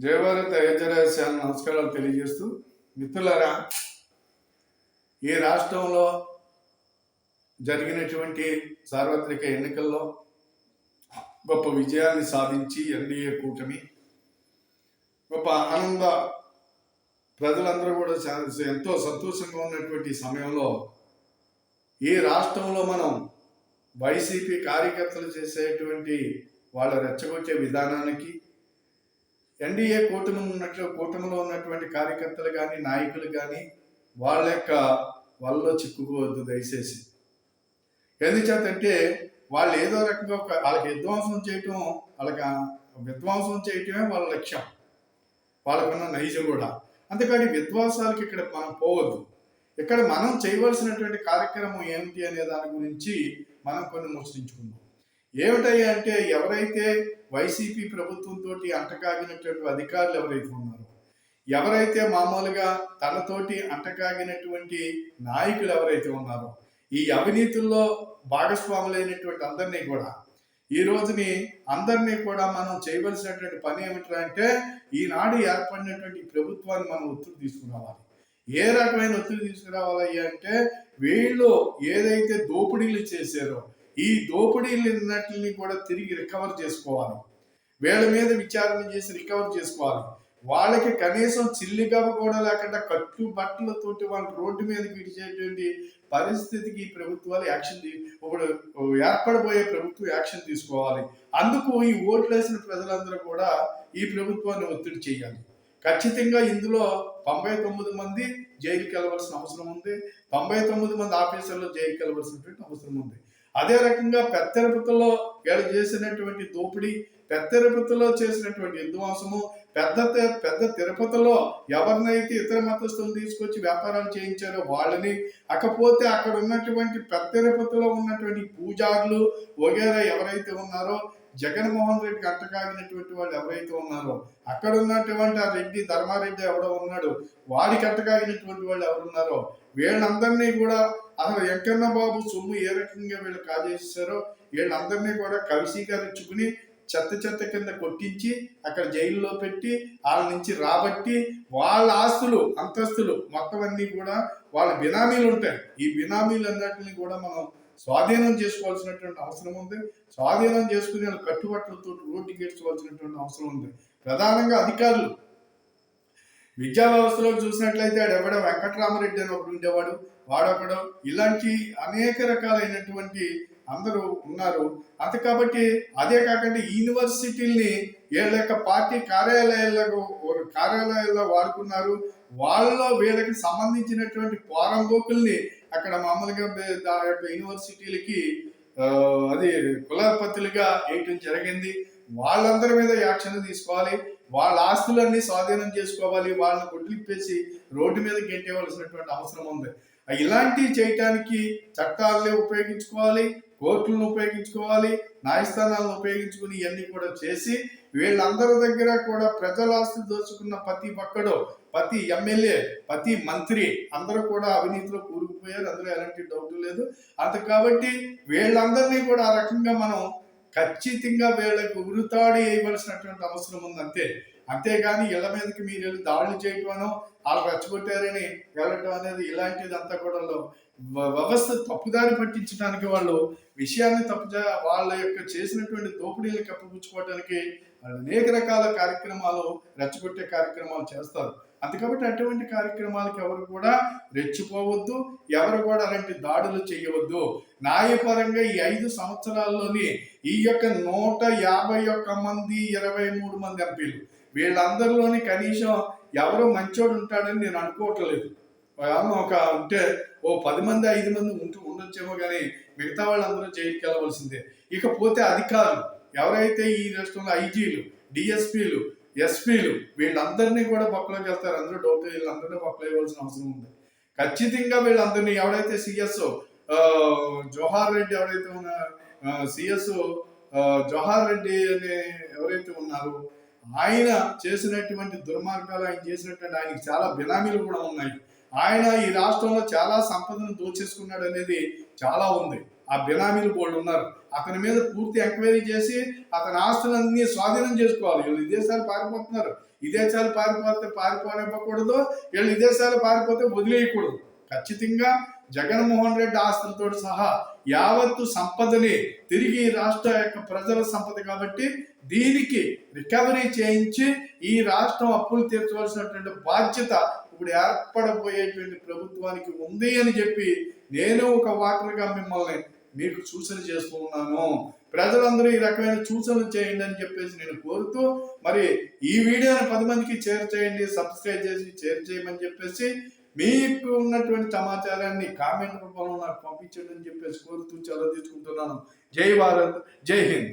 జయభారత్ అయోధ్యరాజశాల నమస్కారాలు తెలియజేస్తూ మిత్రులారా ఈ రాష్ట్రంలో జరిగినటువంటి సార్వత్రిక ఎన్నికల్లో గొప్ప విజయాన్ని సాధించి ఎన్డీఏ కూటమి గొప్ప ఆనంద ప్రజలందరూ కూడా ఎంతో సంతోషంగా ఉన్నటువంటి సమయంలో ఈ రాష్ట్రంలో మనం వైసీపీ కార్యకర్తలు చేసేటువంటి వాళ్ళ రెచ్చగొచ్చే విధానానికి ఎన్డీఏ కూటమి ఉన్నట్లు కూటమిలో ఉన్నటువంటి కార్యకర్తలు కానీ నాయకులు కానీ వాళ్ళ యొక్క వాళ్ళలో చిక్కుకోవద్దు దయచేసి. ఎందుచేతంటే వాళ్ళు ఏదో రకంగా ఒక వాళ్ళకి విధ్వంసం చేయటం వాళ్ళకి విధ్వంసం చేయటమే వాళ్ళ లక్ష్యం. వాళ్ళకున్న నైజం కూడా. అంతేకాని విధ్వంసాలకి ఇక్కడ మనం పోవద్దు. ఇక్కడ మనం చేయవలసినటువంటి కార్యక్రమం ఏమిటి అనే దాని గురించి మనం కొన్ని ముచ్చరించుకుందాం ఏమిటయ్యా అంటే ఎవరైతే వైసీపీ ప్రభుత్వంతో అంటకాగినటువంటి అధికారులు ఎవరైతే ఉన్నారో ఎవరైతే మామూలుగా తనతోటి అంటకాగినటువంటి నాయకులు ఎవరైతే ఉన్నారో ఈ అవినీతుల్లో భాగస్వాములైనటువంటి అందరినీ కూడా ఈ రోజుని అందరినీ కూడా మనం చేయవలసినటువంటి పని ఏమిటంటే అంటే ఈనాడు ఏర్పడినటువంటి ప్రభుత్వాన్ని మనం ఒత్తిడి తీసుకురావాలి. ఏ రకమైన ఒత్తిడి తీసుకురావాలి అంటే వీళ్ళు ఏదైతే దోపిడీలు చేశారో ఈ దోపిడీలన్నింటిని కూడా తిరిగి రికవర్ చేసుకోవాలి. వీళ్ళ మీద విచారణ చేసి రికవర్ చేసుకోవాలి. వాళ్ళకి కనీసం చిల్లిగవ కూడా లేకుండా కట్టు బట్టలతోటి వాళ్ళ రోడ్డు మీద విడిచేటువంటి పరిస్థితికి ఈ ప్రభుత్వాలు యాక్షన్ తీ- ఇప్పుడు ఏర్పడబోయే ప్రభుత్వం యాక్షన్ తీసుకోవాలి. అందుకు ఈ ఓట్లు వేసిన ప్రజలందరూ కూడా ఈ ప్రభుత్వాన్ని ఒత్తిడి చేయాలి. ఖచ్చితంగా ఇందులో తొంభై తొమ్మిది మంది జైలుకి వెళ్ళవలసిన అవసరం ఉంది. తొంభై తొమ్మిది మంది ఆఫీసర్లు జైలుకి వెళ్ళవలసినటువంటి అవసరం ఉంది. అదే రకంగా పెత్తరపతిలో వీళ్ళు చేసినటువంటి దోపిడీ పెత్తరపతిలో చేసినటువంటి విధ్వంసము పెద్ద పెద్ద తిరుపతిలో ఎవరినైతే ఇతర మతస్థులు తీసుకొచ్చి వ్యాపారాలు చేయించారో వాళ్ళని అకపోతే అక్కడ ఉన్నటువంటి పెద్ద తిరుపతిలో ఉన్నటువంటి పూజారులు వగేరా ఎవరైతే ఉన్నారో జగన్మోహన్ రెడ్డికి అంటకాగినటువంటి వాళ్ళు ఎవరైతే ఉన్నారో అక్కడ ఉన్నటువంటి ఆ రెడ్డి ధర్మారెడ్డి ఎవడో ఉన్నాడు వాడికి అంటకాగినటువంటి వాళ్ళు ఎవరున్నారో వీళ్ళందరినీ కూడా అసలు వెంకన్న బాబు సొమ్ము ఏ రకంగా వీళ్ళు కాజేసారో వీళ్ళందరినీ కూడా కవిసీకరించుకుని చెత్త చెత్త కింద కొట్టించి అక్కడ జైల్లో పెట్టి వాళ్ళ నుంచి రాబట్టి వాళ్ళ ఆస్తులు అంతస్తులు మొత్తం అన్నీ కూడా వాళ్ళ బినామీలు ఉంటాయి. ఈ బినామీలు అన్నిటిని కూడా మనం స్వాధీనం చేసుకోవాల్సినటువంటి అవసరం ఉంది. స్వాధీనం చేసుకుని వాళ్ళ కట్టుబట్టలతో రోడ్డుకి అవసరం ఉంది. ప్రధానంగా అధికారులు. విద్యా వ్యవస్థలో చూసినట్లయితే ఆడు ఎవడో వెంకటరామరెడ్డి అని ఒకడు ఉండేవాడు. వాడొకడు. ఇలాంటి అనేక రకాలైనటువంటి అందరూ ఉన్నారు. అంత కాబట్టి అదే కాకుండా యూనివర్సిటీల్ని వీళ్ళ యొక్క పార్టీ కార్యాలయాలకు కార్యాలయాల్లో వాడుకున్నారు. వాళ్ళలో వీళ్ళకి సంబంధించినటువంటి పోరంబోకుల్ని అక్కడ మామూలుగా ఆ యొక్క యూనివర్సిటీలకి అది కులపతులుగా వేయటం జరిగింది. వాళ్ళందరి మీద యాక్షన్ తీసుకోవాలి. వాళ్ళ ఆస్తులన్నీ స్వాధీనం చేసుకోవాలి. వాళ్ళని కొట్టిప్పేసి రోడ్డు మీద గెంటేవలసినటువంటి అవసరం ఉంది. ఇలాంటివి చేయటానికి చట్టాలని ఉపయోగించుకోవాలి. కోర్టులను ఉపయోగించుకోవాలి. న్యాయస్థానాలను ఉపయోగించుకుని ఇవన్నీ కూడా చేసి వీళ్ళందరి దగ్గర కూడా ప్రజల ఆస్తి దోచుకున్న ప్రతి ఒక్కడు ప్రతి ఎమ్మెల్యే ప్రతి మంత్రి అందరూ కూడా అవినీతిలో కూరుకుపోయారు. అందులో ఎలాంటి డౌట్ లేదు. అంత కాబట్టి వీళ్ళందరినీ కూడా ఆ రకంగా మనం ఖచ్చితంగా వీళ్ళకి ఉరితాడి వేయవలసినటువంటి అవసరం ఉంది. అంతే. అంతేగాని ఇళ్ళ మీదకి మీరు వెళ్ళి దాడులు చేయటమనో వాళ్ళు రెచ్చగొట్టారని వెళ్ళటం అనేది ఇలాంటిది అంతా కూడా వ్యవస్థ తప్పుదారి పట్టించడానికి వాళ్ళు విషయాన్ని తప్పుజా వాళ్ళ యొక్క చేసినటువంటి దోపిడీలు కప్పిపుచ్చుకోవడానికి అనేక రకాల కార్యక్రమాలు రెచ్చగొట్టే కార్యక్రమాలు చేస్తారు. అంత కాబట్టి అటువంటి కార్యక్రమాలకు ఎవరు కూడా రెచ్చిపోవద్దు ఎవరు కూడా అలాంటి దాడులు చేయవద్దు. న్యాయపరంగా ఈ ఐదు సంవత్సరాల్లోని ఈ యొక్క నూట యాభై ఒక్క మంది ఇరవై మూడు మంది ఎంపీలు వీళ్ళందరిలోని కనీసం ఎవరు మంచోడు ఉంటాడని నేను అనుకోవట్లేదు ఒక ఉంటే ఓ పది మంది ఐదు మంది ఉంటూ ఉండొచ్చేమో కానీ మిగతా వాళ్ళందరూ జైలుకి వెళ్ళవలసిందే. ఇకపోతే అధికారులు ఎవరైతే ఈ రాష్ట్రంలో ఐజీలు డిఎస్పీలు ఎస్పీలు వీళ్ళందరినీ కూడా బొక్కలోకి వెళ్తారు అందరూ డౌట్ వీళ్ళందరినీ బొక్కలు ఇవ్వాల్సిన అవసరం ఉంది. ఖచ్చితంగా వీళ్ళందరినీ ఎవరైతే సిఎస్ జోహార్ రెడ్డి ఎవరైతే ఉన్న సిఎస్ జోహార్ రెడ్డి అనే ఎవరైతే ఉన్నారో ఆయన చేసినటువంటి దుర్మార్గాలు ఆయన చేసినటువంటి ఆయనకి చాలా బినామీలు కూడా ఉన్నాయి. ఆయన ఈ రాష్ట్రంలో చాలా సంపదను దోచేసుకున్నాడు అనేది చాలా ఉంది. ఆ బినామీలు బోర్డు ఉన్నారు. అతని మీద పూర్తి ఎంక్వైరీ చేసి అతని ఆస్తులన్నీ స్వాధీనం చేసుకోవాలి. వీళ్ళు విదేశాలు పారిపోతున్నారు. విదేశాలు పారిపోతే పారిపోనివ్వకూడదు. వీళ్ళు విదేశాలు పారిపోతే వదిలేయకూడదు. ఖచ్చితంగా జగన్మోహన్ రెడ్డి ఆస్తులతో సహా యావత్తు సంపదని తిరిగి ఈ రాష్ట్ర యొక్క ప్రజల సంపద కాబట్టి దీనికి రికవరీ చేయించి ఈ రాష్ట్రం అప్పులు తీర్చవలసినటువంటి బాధ్యత ఇప్పుడు ఏర్పడబోయేటువంటి ప్రభుత్వానికి ఉంది అని చెప్పి నేను ఒక వాటర్గా మిమ్మల్ని మీకు సూచన చేస్తూ ఉన్నాను. ప్రజలందరూ ఈ రకమైన సూచనలు చేయండి అని చెప్పేసి నేను కోరుతూ మరి ఈ వీడియోని పది మందికి షేర్ చేయండి సబ్స్క్రైబ్ చేసి షేర్ చేయమని చెప్పేసి మీకు ఉన్నటువంటి సమాచారాన్ని కామెంట్ రూపంలో నాకు పంపించండి అని చెప్పేసి కోరుతూ చాలా తీసుకుంటున్నాను. జై భారత్ జై హింద్.